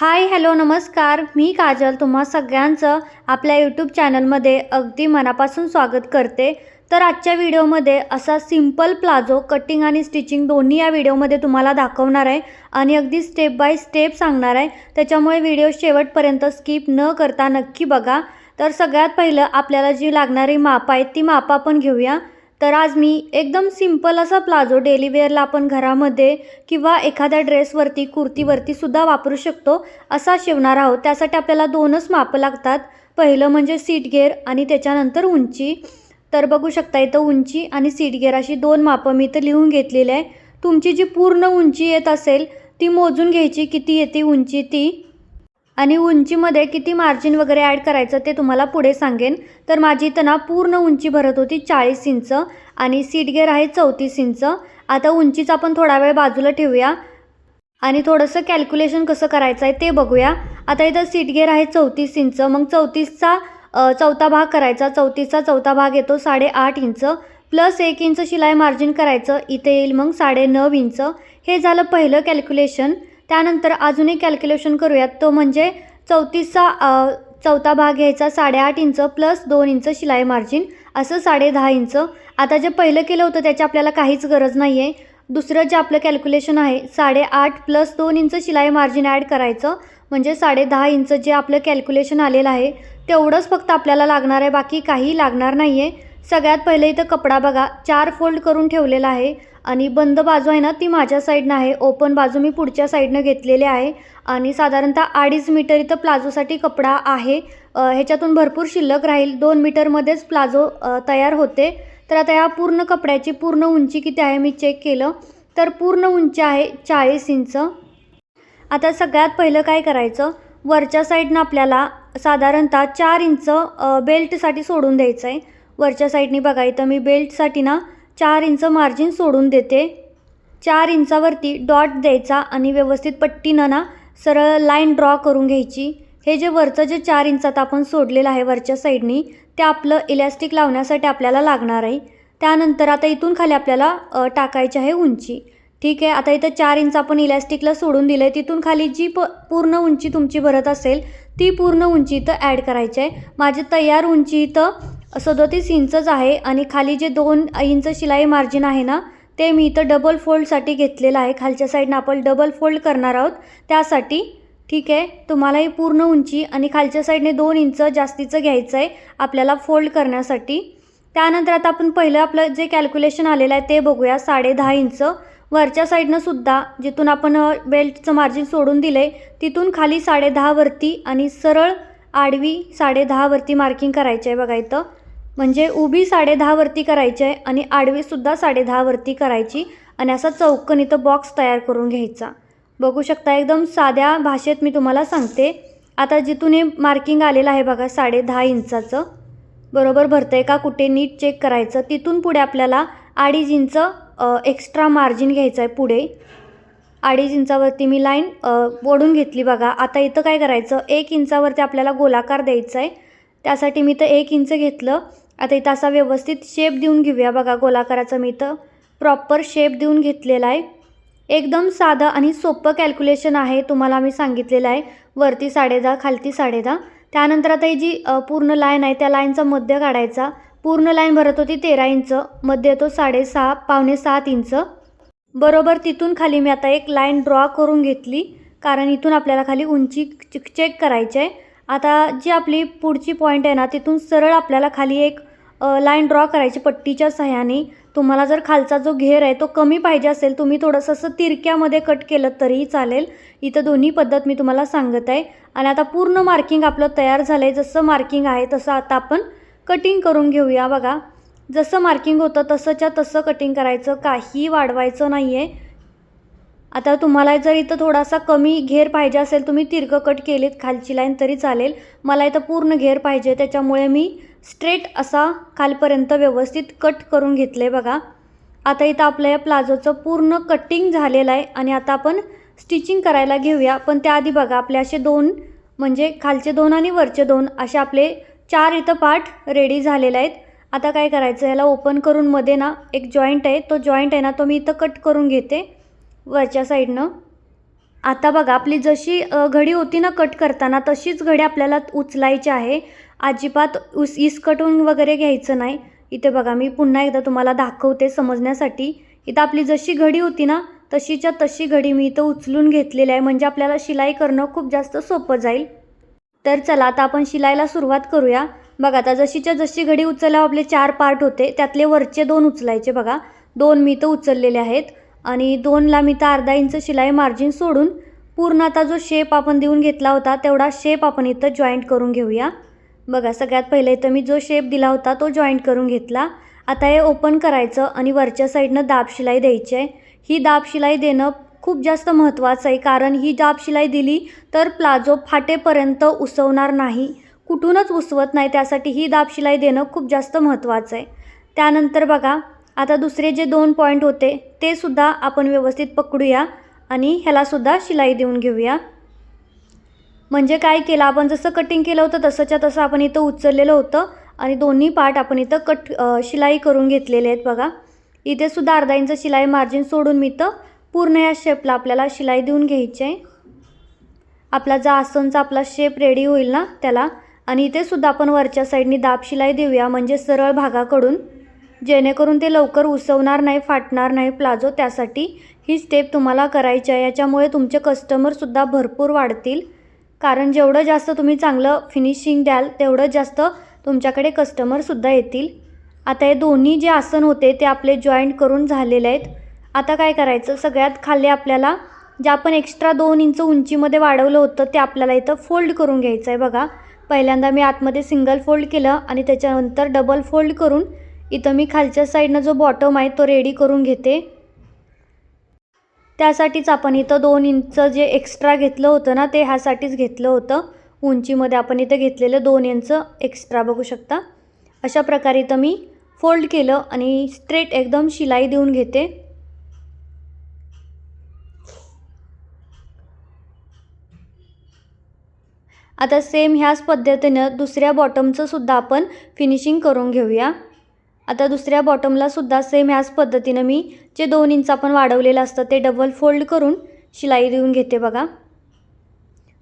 Hi hello नमस्कार. मी काजल. तुम्हा सगळ्यांचं आपल्या यूट्यूब चॅनलमध्ये अगदी मनापासून स्वागत करते. तर आजच्या व्हिडिओमध्ये असा सिंपल प्लाझो कटिंग आणि स्टिचिंग दोन्ही या व्हिडिओमध्ये तुम्हाला दाखवणार आहे आणि अगदी स्टेप बाय स्टेप सांगणार आहे. त्याच्यामुळे व्हिडिओ शेवटपर्यंत स्किप न करता नक्की बघा. तर सगळ्यात पहिलं आपल्याला जी लागणारी माप आहेत ती माप आपण घेऊया. तर आज मी एकदम सिंपल असा प्लाझो डेली वेअरला आपण घरामध्ये किंवा एखाद्या ड्रेसवरती कुर्तीवरती सुद्धा वापरू शकतो असा शिवणार आहोत. त्यासाठी आपल्याला दोनच मापं लागतात. पहिलं म्हणजे सीट गेअर आणि त्याच्यानंतर उंची. तर बघू शकता इथं उंची आणि सीट गेअर अशी दोन मापं मी इथं लिहून घेतलेली आहे. तुमची जी पूर्ण उंची येत असेल ती मोजून घ्यायची. किती येते उंची ती? आणि उंचीमध्ये किती मार्जिन वगैरे ॲड करायचं ते तुम्हाला पुढे सांगेन. तर माझी इथं ना पूर्ण उंची भरत होती चाळीस इंच आणि सीट गेअर आहे चौतीस इंच. आता उंचीचा आपण थोडा वेळ बाजूला ठेवूया. आणि थोडंसं कॅल्क्युलेशन कसं करायचं आहे ते बघूया. आता इथं सीट गेअर आहे चौतीस इंच. मग चौतीसचा चौथा भाग करायचा. चौतीसचा चौथा भाग येतो साडेआठ इंच. प्लस एक इंच शिलाई मार्जिन करायचं. इथे येईल मग साडे नऊ इंच. हे झालं पहिलं कॅल्क्युलेशन त्यानंतर अजून एक कॅल्क्युलेशन करूयात. तो म्हणजे चौतीसचा चौथा भाग घ्यायचा साडेआठ इंच प्लस दोन इंच शिलाई मार्जिन असं साडे दहा इंच. आता जे पहिलं केलं होतं त्याची आपल्याला काहीच गरज नाही आहे दुसरं जे आपलं कॅल्क्युलेशन आहे साडेआठ प्लस दोन इंच शिलाई मार्जिन ॲड करायचं. म्हणजे साडे दहा इंच जे आपलं कॅल्क्युलेशन आलेलं आहे तेवढंच फक्त आपल्याला लागणार आहे. बाकी काही लागणार नाही आहे सगळ्यात पहिले इथं कपडा बघा. चार फोल्ड करून ठेवलेला आहे. आणि बंद बाजू आहे ना ती माझ्या साईडनं आहे. ओपन बाजू मी पुढच्या साईडनं घेतलेली आहे. आणि साधारणतः अडीच मीटर इथं प्लाझोसाठी कपडा आहे. ह्याच्यातून भरपूर शिल्लक राहील. दोन मीटरमध्येच प्लाझो तयार होते. तर आता या पूर्ण कपड्याची पूर्ण उंची किती आहे मी चेक केलं. तर पूर्ण उंची आहे चाळीस इंच. आता सगळ्यात पहिलं काय करायचं? वरच्या साईडनं आपल्याला साधारणतः चार इंच बेल्टसाठी सोडून द्यायचं आहे वरच्या साईडनी बघा इथं मी बेल्टसाठी ना चार इंच मार्जिन सोडून देते. चार इंचावरती डॉट द्यायचा आणि व्यवस्थित पट्टीनं ना सरळ लाईन ड्रॉ करून घ्यायची. हे जे वरचं जे चार इंचात आपण सोडलेलं आहे वरच्या साईडनी ते आपलं इलॅस्टिक लावण्यासाठी आपल्याला लागणार आहे. त्यानंतर आता इथून खाली आपल्याला टाकायची आहे उंची. ठीक आहे आता इथं चार इंच आपण इलॅस्टिकला सोडून दिलं आहे तिथून खाली जी प पूर्ण उंची तुमची भरत असेल ती पूर्ण उंची इथं ॲड करायची आहे. माझी तयार उंची इथं सदोतीस इंचच आहे आणि खाली जे दोन इंच शिलाई मार्जिन आहे ना ते मी इथं डबल फोल्डसाठी घेतलेलं आहे. खालच्या साईडनं आपण डबल फोल्ड करणार आहोत. त्यासाठी ठीक आहे तुम्हाला ही पूर्ण उंची आणि खालच्या साईडने दोन इंच जास्तीचं घ्यायचं आहे आपल्याला फोल्ड करण्यासाठी. त्यानंतर आता आपण पहिलं आपलं जे कॅल्क्युलेशन आलेलं आहे ते बघूया साडे दहा इंच. वरच्या साईडनं सुद्धा जिथून आपण बेल्टचं मार्जिन सोडून दिलं आहे तिथून खाली साडे दहावरती आणि सरळ आडवी साडे दहावरती मार्किंग करायचं आहे बघा इथं. म्हणजे उभी साडे दहावरती करायची आहे आणि आडवीसुद्धा साडे दहावरती करायची आणि असा चौकन इथं बॉक्स तयार करून घ्यायचा. बघू शकता एकदम साध्या भाषेत मी तुम्हाला सांगते. आता जिथून हे मार्किंग आलेलं आहे बघा साडे दहा इंचाचं. बरोबर भरतं आहे का? कुठे नीट चेक करायचं. तिथून पुढे आपल्याला अडीच इंच एक्स्ट्रा मार्जिन घ्यायचं आहे पुढे. अडीच इंचावरती मी लाईन ओढून घेतली बघा. आता इथं काय करायचं? एक इंचावरती आपल्याला गोलाकार द्यायचा आहे. त्यासाठी मी तर एक इंच घेतलं. आता इथं असा व्यवस्थित शेप देऊन घेऊया. बघा गोलाकाराचा मी इथं प्रॉपर शेप देऊन घेतलेला आहे. एकदम साधं आणि सोपं कॅल्क्युलेशन आहे तुम्हाला मी सांगितलेलं आहे. वरती साडेदहा खालती साडेदहा. त्यानंतर आता ही जी पूर्ण लाईन आहे त्या लाईनचा मध्य काढायचा. पूर्ण लाईन भरत होती तेरा इंच मध्य येतो साडेसहा पावणे सात इंच. बरोबर तिथून खाली मी आता एक लाईन ड्रॉ करून घेतली. कारण इथून आपल्याला खाली उंची चेक करायची आहे. आता जी आपली पुढची पॉईंट आहे ना तिथून सरळ आपल्याला खाली एक लाईन ड्रॉ करायची पट्टीच्या सहाय्याने. तुम्हाला जर खालचा जो घेर आहे तो कमी पाहिजे असेल तुम्ही थोडंसं असं तिरक्यामध्ये कट केलं तरीही चालेल. इथं दोन्ही पद्धत मी तुम्हाला सांगत आहे. आणि आता पूर्ण मार्किंग आपलं तयार झालं आहे जसं मार्किंग आहे तसं आता आपण कटिंग करून घेऊया बघा. जसं मार्किंग होतं तसंच्या तसं कटिंग करायचं. काही वाढवायचं नाही आहे आता तुम्हाला जर इथं थोडासा कमी घेर पाहिजे असेल तुम्ही तिरकं कट केलीत खालची लाईन तरी चालेल. मला इथं पूर्ण घेर पाहिजे त्याच्यामुळे मी स्ट्रेट असा खालपर्यंत व्यवस्थित कट करून घेतलं आहे बघा. आता इथं आपल्या या प्लाझोचं पूर्ण कटिंग झालेलं आहे आणि आता आपण स्टिचिंग करायला घेऊया. पण त्याआधी बघा आपले असे दोन म्हणजे खालचे दोन आणि वरचे दोन असे आपले चार इथं पार्ट रेडी झालेले आहेत. आता काय करायचं ह्याला ओपन करून मध्ये ना एक जॉईंट आहे. तो जॉईंट आहे ना तो मी इथं कट करून घेते वरच्या साईडनं आता बघा आपली जशी घडी होती ना कट करताना तशीच घडी आपल्याला उचलायची आहे. अजिबात उस इसकटून वगैरे घ्यायचं नाही. इथे बघा मी पुन्हा एकदा तुम्हाला दाखवते समजण्यासाठी. इथं आपली जशी घडी होती ना तशीच्या तशी घडी मी इथं उचलून घेतलेली आहे. म्हणजे आपल्याला शिलाई करणं खूप जास्त सोपं जाईल. तर चला आता आपण शिलाईला सुरुवात करूया. बघा आता जशीच्या जशी घडी उचलल्यावर आपले चार पार्ट होते. त्यातले वरचे दोन उचलायचे बघा. दोन मी तर उचललेले आहेत. आणि दोनला मी तर अर्धा इंच शिलाई मार्जिन सोडून पूर्ण आता जो शेप आपण देऊन घेतला होता तेवढा शेप आपण इथं जॉईंट करून घेऊया. बघा सगळ्यात पहिले इथं मी जो शेप दिला होता तो जॉईंट करून घेतला. आता हे ओपन करायचं आणि वरच्या साईडनं दाब शिलाई द्यायची आहे. ही दाब शिलाई देणं खूप जास्त महत्त्वाचं आहे कारण ही दाब शिलाई दिली तर प्लाझो फाटेपर्यंत उसवणार नाही. कुठूनच उसवत नाही त्यासाठी ही दाब शिलाई देणं खूप जास्त महत्त्वाचं आहे. त्यानंतर बघा आता दुसरे जे दोन पॉईंट होते ते सुद्धा आपण व्यवस्थित पकडूया आणि ह्यालासुद्धा शिलाई देऊन घेऊया. म्हणजे काय केलं? आपण जसं कटिंग केलं होतं तसंच्या तसं आपण इथं उचललेलं होतं आणि दोन्ही पार्ट आपण इथं कट शिलाई करून घेतलेले आहेत बघा. इथे सुद्धा अर्धा इंच शिलाई मार्जिन सोडून मी इथं पूर्ण या शेपला आपल्याला शिलाई देऊन घ्यायची आहे. आपला जो आसनचा आपला शेप रेडी होईल ना त्याला. आणि इथे सुद्धा आपण वरच्या साईडनी दाब शिलाई देऊया म्हणजे सरळ भागाकडून. जेणेकरून ते लवकर उसवणार नाही फाटणार नाही प्लाझो. त्यासाठी ही स्टेप तुम्हाला करायची आहे. याच्यामुळे तुमचे कस्टमरसुद्धा भरपूर वाढतील. कारण जेवढं जास्त तुम्ही चांगलं फिनिशिंग द्याल तेवढं जास्त तुमच्याकडे कस्टमरसुद्धा येतील. आता हे दोन्ही जे आसन होते ते आपले जॉईंट करून झालेले आहेत. आता काय करायचं? सगळ्यात खाली आपल्याला जे आपण एक्स्ट्रा दोन इंच उंचीमध्ये वाढवलं होतं ते आपल्याला इथं फोल्ड करून घ्यायचं आहे बघा. पहिल्यांदा मी आतमध्ये सिंगल फोल्ड केलं आणि त्याच्यानंतर डबल फोल्ड करून इथं मी खालच्या साईडनं जो बॉटम आहे तो रेडी करून घेते. त्यासाठीच आपण इथं दोन इंच जे एक्स्ट्रा घेतलं होतं ना ते ह्यासाठीच घेतलं होतं. उंचीमध्ये आपण इथं घेतलेलं दोन इंच एक्स्ट्रा बघू शकता. अशा प्रकारे इथं मी फोल्ड केलं आणि स्ट्रेट एकदम शिलाई देऊन घेते. आता सेम ह्याच पद्धतीनं दुसऱ्या बॉटमचं सुद्धा आपण फिनिशिंग करून घेऊया. आता दुसऱ्या बॉटमला सुद्धा सेम ह्याच पद्धतीनं मी जे दोन इंच आपण वाढवलेलं असतं ते डबल फोल्ड करून शिलाई देऊन घेते बघा.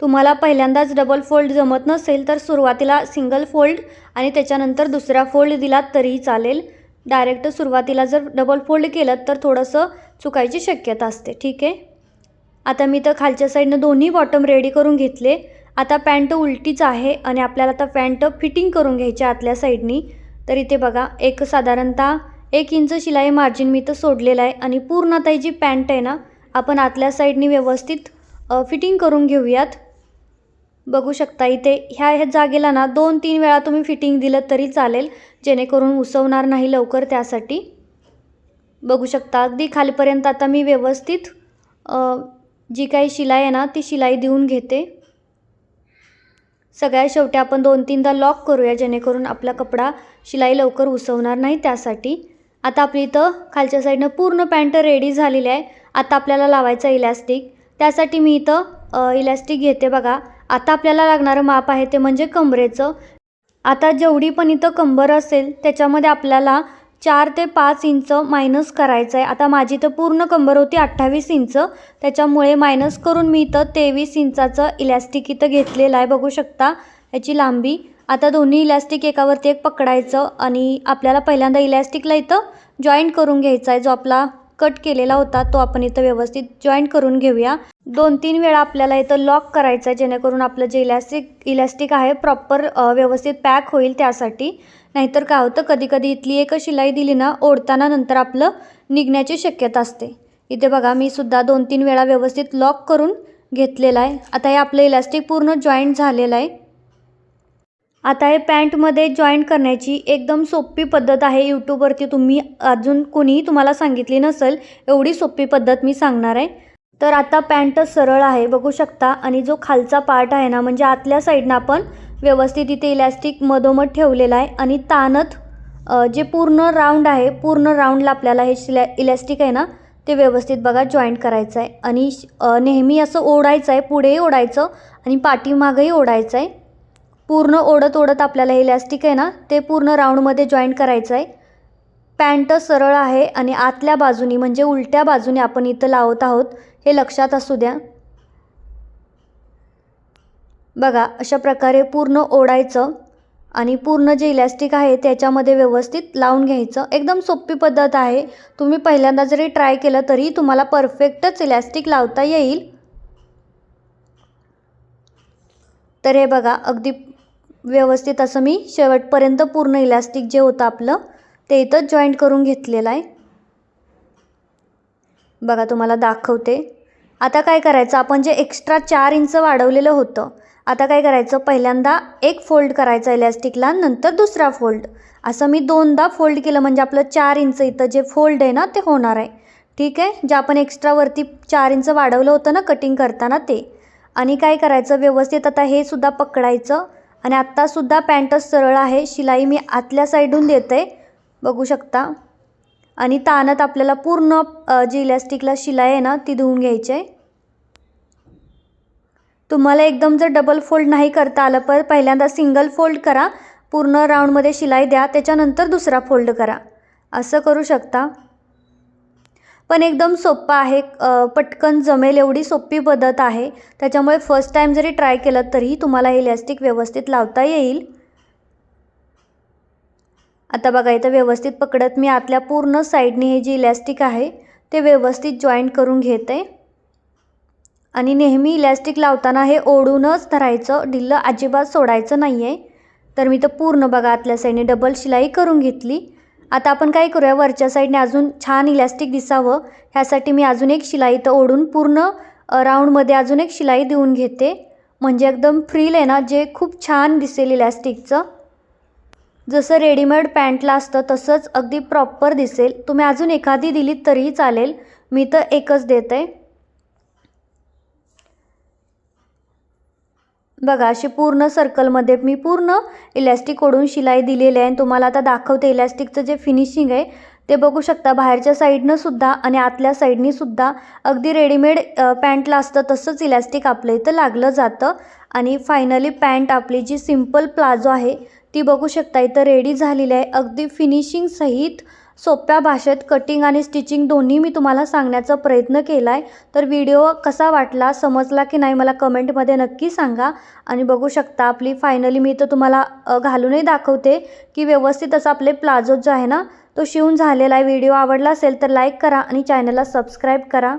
तुम्हाला पहिल्यांदाच डबल फोल्ड जमत नसेल तर सुरुवातीला सिंगल फोल्ड आणि त्याच्यानंतर दुसरा फोल्ड दिलात तरीही चालेल. डायरेक्ट सुरुवातीला जर डबल फोल्ड केलं तर थोडंसं चुकायची शक्यता असते. ठीक आहे? आता मी तर खालच्या साईडनं दोन्ही बॉटम रेडी करून घेतले. आता पॅन्ट उलटीच आहे आणि आपल्याला आता पॅन्ट फिटिंग करून घ्यायची आतल्या साईडनी तर इथे बघा एक साधारणतः एक इंच शिलाई मार्जिन मी तर सोडलेलं आहे आणि पूर्ण आता जी पॅन्ट आहे ना आपण आतल्या साईडनी व्यवस्थित फिटिंग करून घेऊयात. बघू शकता इथे ह्या ह्या जागेला ना दोन तीन वेळा तुम्ही फिटिंग दिलं तरी चालेल जेणेकरून उसवणार नाही लवकर त्यासाठी. बघू शकता अगदी खालीपर्यंत आता मी व्यवस्थित जी काही शिलाई आहे ना ती शिलाई देऊन घेते. सगळ्यात शेवटी आपण दोन तीनदा लॉक करूया जेणेकरून आपला कपडा शिलाई लवकर उसवणार नाही त्यासाठी. आता आपली इथं खालच्या साईडनं पूर्ण पॅन्ट रेडी झालेली आहे. आता आपल्याला लावायचं इलॅस्टिक त्यासाठी मी इथं इलॅस्टिक घेते बघा. आता आपल्याला लागणारं माप आहे ते म्हणजे कमरेचं. आता जेवढी पण इथं कंबर असेल त्याच्यामध्ये आपल्याला चार ते पाच इंच मायनस करायचं आहे आता माझी तर पूर्ण कंबर होती अठ्ठावीस इंच. त्याच्यामुळे मायनस करून मी इथं तेवीस इंचाचं इलॅस्टिक इथं घेतलेलं आहे. बघू शकता याची लांबी. आता दोन्ही इलॅस्टिक एकावरती एक पकडायचं आणि आपल्याला पहिल्यांदा इलॅस्टिकला इथं जॉईंट करून घ्यायचा आहे जो आपला कट केलेला होता तो आपण इथं व्यवस्थित जॉईंट करून घेऊया. दोन तीन वेळा आपल्याला इथं लॉक करायचं आहे जेणेकरून आपलं जे इलॅस्टिक इलॅस्टिक आहे प्रॉपर व्यवस्थित पॅक होईल त्यासाठी. नाहीतर काय होतं कधी कधी इथली एक शिलाई दिली ना ओढताना नंतर आपलं निघण्याची शक्यता असते. इथे बघा मी सुद्धा दोन तीन वेळा व्यवस्थित लॉक करून घेतलेला आहे. आता हे आपलं इलास्टिक पूर्ण जॉईंट झालेलं आहे. आता हे पॅन्टमध्ये जॉईंट करण्याची एकदम सोपी पद्धत आहे. यूट्यूबवरती तुम्ही अजून कोणीही तुम्हाला सांगितली नसेल एवढी सोपी पद्धत मी सांगणार आहे. तर आता पॅन्ट सरळ आहे बघू शकता. आणि जो खालचा पार्ट आहे ना म्हणजे आतल्या साईडनं आपण व्यवस्थित इथे इलॅस्टिक मधोमध ठेवलेला आहे आणि ताणत जे पूर्ण राऊंड आहे पूर्ण राऊंडला आपल्याला हे शिला इलॅस्टिक आहे ना ते व्यवस्थित बघा जॉईंट करायचं आहे. आणि नेहमी असं ओढायचं आहे पुढेही ओढायचं आणि पाठीमागंही ओढायचं आहे. पूर्ण ओढत ओढत आपल्याला हे इलॅस्टिक आहे ना ते पूर्ण राऊंडमध्ये जॉईंट करायचं आहे. पॅन्ट सरळ आहे आणि आतल्या बाजूनी म्हणजे उलट्या बाजूने आपण इथं लावत आहोत हे लक्षात असू द्या. बघा अशा प्रकारे पूर्ण ओढायचं आणि पूर्ण जे इलॅस्टिक आहे त्याच्यामध्ये व्यवस्थित लावून घ्यायचं. एकदम सोपी पद्धत आहे. तुम्ही पहिल्यांदा जरी ट्राय केलं तरी तुम्हाला परफेक्टच इलॅस्टिक लावता येईल. तर हे बघा अगदी व्यवस्थित असं मी शेवटपर्यंत पूर्ण इलॅस्टिक जे होतं आपलं ते इथं जॉईंट करून घेतलेलं आहे. बघा तुम्हाला दाखवते. आता काय करायचं? आपण जे एक्स्ट्रा चार इंच वाढवलेलं होतं आता काय करायचं? पहिल्यांदा एक फोल्ड करायचा इलॅस्टिकला नंतर दुसरा फोल्ड. असं मी दोनदा फोल्ड केलं म्हणजे आपलं चार इंच इथं जे फोल्ड आहे ना ते होणार आहे. ठीक आहे? जे आपण एक्स्ट्रावरती चार इंच वाढवलं होतं ना कटिंग करताना ते. आणि काय करायचं? व्यवस्थित आता हे सुद्धा पकडायचं. आणि आत्तासुद्धा पॅन्टच सरळ आहे. शिलाई मी आतल्या साईडून देते. बघू शकता? आणि ताणत आपल्याला पूर्ण जी इलॅस्टिकला शिलाई आहे ना ती धुवून घ्यायची आहे. तुम्हाला एकदम जर डबल फोल्ड नाही करता आलं पर पहिल्यांदा सिंगल फोल्ड करा. पूर्ण राऊंडमध्ये शिलाई द्या. त्याच्यानंतर दुसरा फोल्ड करा. असं करू शकता. पण एकदम सोप्पं आहे. पटकन जमेल एवढी सोपी पद्धत आहे. त्याच्यामुळे फर्स्ट टाईम जरी ट्राय केलं तरीही तुम्हाला हे इलॅस्टिक व्यवस्थित लावता येईल. आता बघा इथं व्यवस्थित पकडत मी आतल्या पूर्ण साईडने हे जे इलॅस्टिक आहे ते व्यवस्थित जॉईंट करून घेते. आणि नेहमी इलॅस्टिक लावताना हे ओढूनच धरायचं ढिल्लं अजिबात सोडायचं नाही आहे तर मी तर पूर्ण बघा आतल्या साईडने डबल शिलाई करून घेतली. आता आपण काय करूया वरच्या साईडने अजून छान इलॅस्टिक दिसावं. ह्यासाठी मी अजून एक शिलाई तर ओढून पूर्ण राऊंडमध्ये अजून एक शिलाई देऊन घेते. म्हणजे एकदम फ्रील आहे ना जे खूप छान दिसेल इलॅस्टिकचं. जसं रेडीमेड पॅन्टला असतं तसंच अगदी प्रॉपर दिसेल. तुम्ही अजून एखादी दिलीत तरीही चालेल. मी तर एकच देत. बघा अशी पूर्ण सर्कलमध्ये मी पूर्ण इलॅस्टिक ओढून शिलाई दिलेली आहे. आणि तुम्हाला आता दाखवते इलॅस्टिकचं जे फिनिशिंग आहे ते बघू शकता. बाहेरच्या साईडनं सुद्धा आणि आतल्या साईडनी सुद्धा अगदी रेडीमेड पॅन्टला असतं. तसंच इलॅस्टिक आपल्या इथं लागलं जातं. आणि फायनली पॅन्ट आपली जी सिंपल प्लाझो आहे ती बघू शकता. इथं रेडी झालेली आहे. अगदी फिनिशिंग सहित सोप्या भाषेत कटिंग आणि स्टिचिंग दोन्ही मी तुम्हाला सांगण्याचा प्रयत्न केला आहे तर व्हिडिओ कसा वाटला समजला की नाही मला कमेंटमध्ये नक्की सांगा. आणि बघू शकता आपली फायनली मी तर तुम्हाला घालूनही दाखवते की व्यवस्थित असं आपले प्लाझो जो आहे ना तो शिवून झालेला आहे. व्हिडिओ आवडला असेल तर लाईक करा आणि चॅनलला सबस्क्राईब करा.